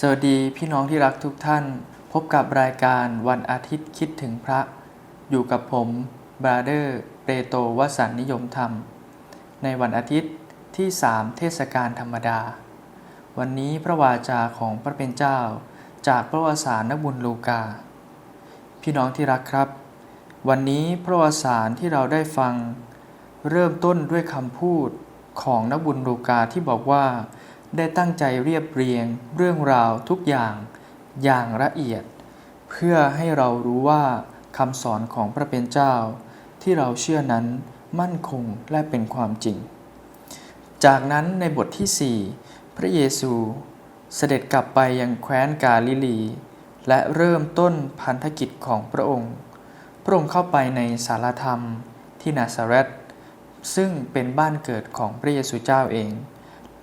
สวัสดีพี่น้องที่รักทุกท่าน พบกับรายการวันอาทิตย์คิดถึงพระ อยู่กับผมบราเดอร์เปโตวสันนิยมธรรม ในวันอาทิตย์ที่ 3 เทศกาลธรรมดา วันนี้พระวาจาของพระเป็นเจ้า จากพระวสารนบุญลูกา พี่น้องที่รักครับ วันนี้พระวสารที่เราได้ฟัง เริ่มต้นด้วยคำพูดของนบุญลูกาที่บอกว่า ได้ตั้งใจเรียบเรียงเรื่องราวทุกอย่างอย่างละเอียด เพื่อให้เรารู้ว่าคำสอนของพระเป็นเจ้า ที่เราเชื่อนั้นมั่นคงและเป็นความจริง จากนั้นในบทที่ 4 พระเยซูเสด็จกลับไปยังแคว้นกาลิลี และเริ่มต้นพันธกิจของพระองค์ พระองค์เข้าไปในสารธรรมที่นาซาเรตซึ่งเป็นบ้านเกิดของพระเยซูเจ้าเอง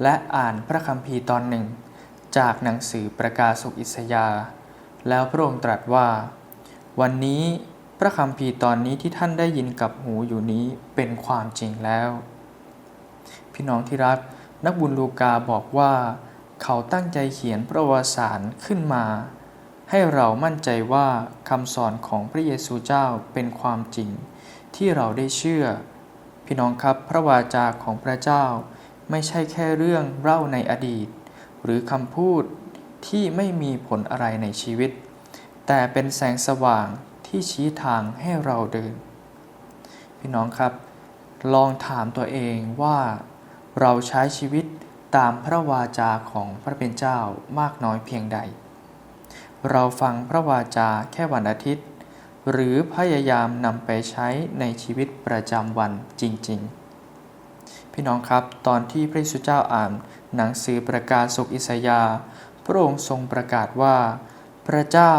และอ่านพระคัมภีร์ตอนหนึ่ง จากหนังสือประกาศสุอิสยา แล้วพระองค์ตรัสว่า วันนี้พระคัมภีร์ตอนนี้ที่ท่านได้ยินกับหูอยู่นี้เป็นความจริงแล้ว พี่น้องที่รักนักบุญลูกาบอกว่า เขาตั้งใจเขียนประวัติศาสตร์ขึ้นมา ให้เรามั่นใจว่าคำสอนของพระเยซูเจ้าเป็นความจริง ที่เราได้เชื่อ พี่น้องครับพระวาจาของพระเจ้า ไม่ใช่แค่เรื่องเล่าในอดีต หรือคำพูดที่ไม่มีผลอะไรในชีวิต แต่เป็นแสงสว่างที่ชี้ทางให้เราเดิน พี่น้องครับ ลองถามตัวเองว่า เราใช้ชีวิตตามพระวาจาของพระเป็นเจ้ามากน้อยเพียงใด เราฟังพระวาจาแค่วันอาทิตย์ หรือพยายามนำไปใช้ในชีวิตประจำวันจริง ๆ พี่น้องครับ ตอนที่พระเยซูเจ้าอ่านหนังสือประกาศสุขอิสยา พระองค์ทรงประกาศว่า พระเจ้า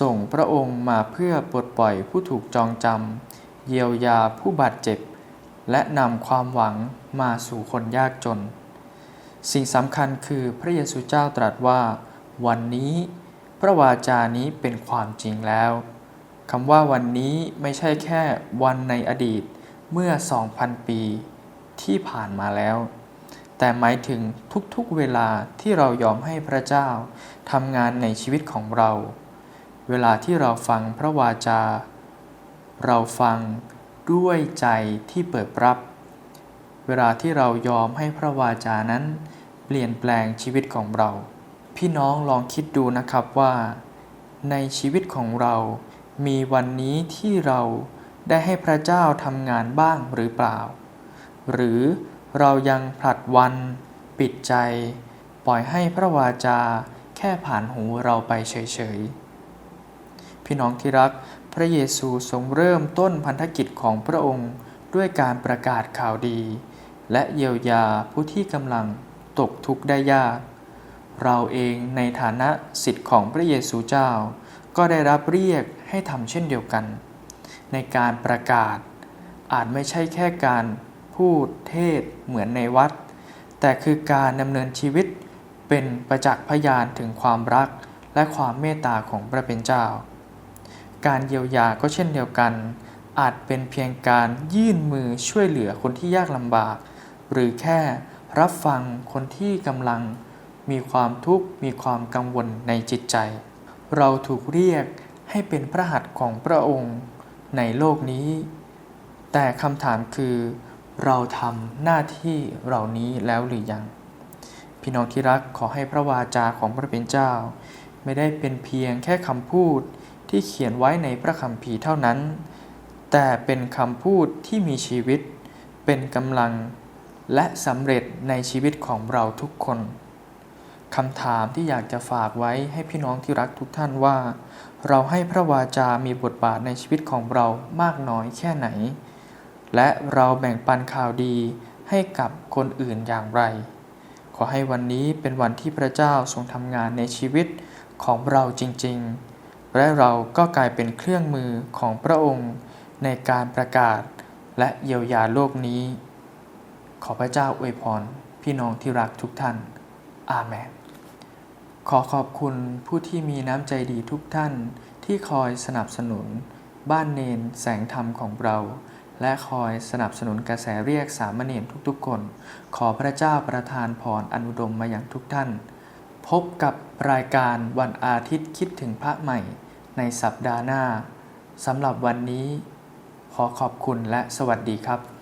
ส่งพระองค์มาเพื่อปลดปล่อยผู้ถูกจองจำเยียวยาผู้บาดเจ็บ และนำความหวังมาสู่คนยากจน สิ่งสำคัญคือพระเยซูเจ้าตรัสว่า วันนี้พระวาจานี้เป็นความจริงแล้วคำว่าวันนี้ไม่ใช่แค่วันในอดีตเมื่อ 2,000 ปี ที่ผ่านมาแล้ว แต่หมายถึงทุกๆเวลาที่เรายอมให้พระเจ้าทำงานในชีวิตของเรา เวลาที่เราฟังพระวาจา เราฟังด้วยใจที่เปิดรับ เวลาที่เรายอมให้พระวาจานั้น เปลี่ยนแปลงชีวิตของเรา พี่น้องลองคิดดูนะครับว่า ในชีวิตของเรามีวันนี้ที่เราได้ให้พระเจ้าทำงานบ้างหรือเปล่า หรือเรายังผลัดวันปิดใจ ปล่อยให้พระวาจาแค่ผ่านหูเราไปเฉยๆ พี่น้องที่รัก พระเยซูทรงเริ่มต้นพันธกิจของพระองค์ด้วยการประกาศข่าวดี และเยียวยาผู้ที่กำลังตกทุกข์ได้ยาก เราเองในฐานะสิทธิ์ของพระเยซูเจ้า ก็ได้รับเรียกให้ทำเช่นเดียวกัน ในการประกาศอาจไม่ใช่แค่การ พูดเทศเหมือนในวัด แต่คือการดำเนินชีวิตเป็นประจักษ์พยานถึงความรักและความเมตตาของพระเป็นเจ้า การเยียวยาก็เช่นเดียวกัน อาจเป็นเพียงการยื่นมือช่วยเหลือคนที่ยากลำบาก หรือแค่รับฟังคนที่กำลังมีความทุกข์มีความกังวลในจิตใจ เราถูกเรียกให้เป็นพระหัตถ์ของพระองค์ในโลกนี้ แต่คำถามคือ เราทำหน้าที่เหล่านี้แล้วหรือยัง พี่น้องที่รักขอให้พระวาจาของพระเป็นเจ้า ไม่ได้เป็นเพียงแค่คำพูดที่เขียนไว้ในพระคัมภีร์เท่านั้น แต่เป็นคำพูดที่มีชีวิต เป็นกำลัง และสำเร็จในชีวิตของเราทุกคนคำถามที่อยากจะฝากไว้ให้พี่น้องที่รักทุกท่านว่า เราให้พระวาจามีบทบาทในชีวิตของเรามากน้อยแค่ไหน และเราแบ่งปันข่าวดีให้กับคนอื่นอย่างไร ขอให้วันนี้เป็นวันที่พระเจ้าทรงทำงานในชีวิตของเราจริงๆ และเราก็กลายเป็นเครื่องมือของพระองค์ในการประกาศและเยียวยาโลกนี้ ขอพระเจ้าอวยพรพี่น้องที่รักทุกท่าน อาเมน ขอขอบคุณผู้ที่มีน้ำใจดีทุกท่านที่คอยสนับสนุน บ้านเนนแสงธรรมของเรา และคอยสนับสนุนกระแสเรียกสามเณรทุกๆคน ขอพระเจ้าประทานพรอนุดมมาอย่างทุกท่าน พบกับรายการวันอาทิตย์คิดถึงพระใหม่ในสัปดาห์หน้าสำหรับวันนี้ ขอขอบคุณและสวัสดีครับ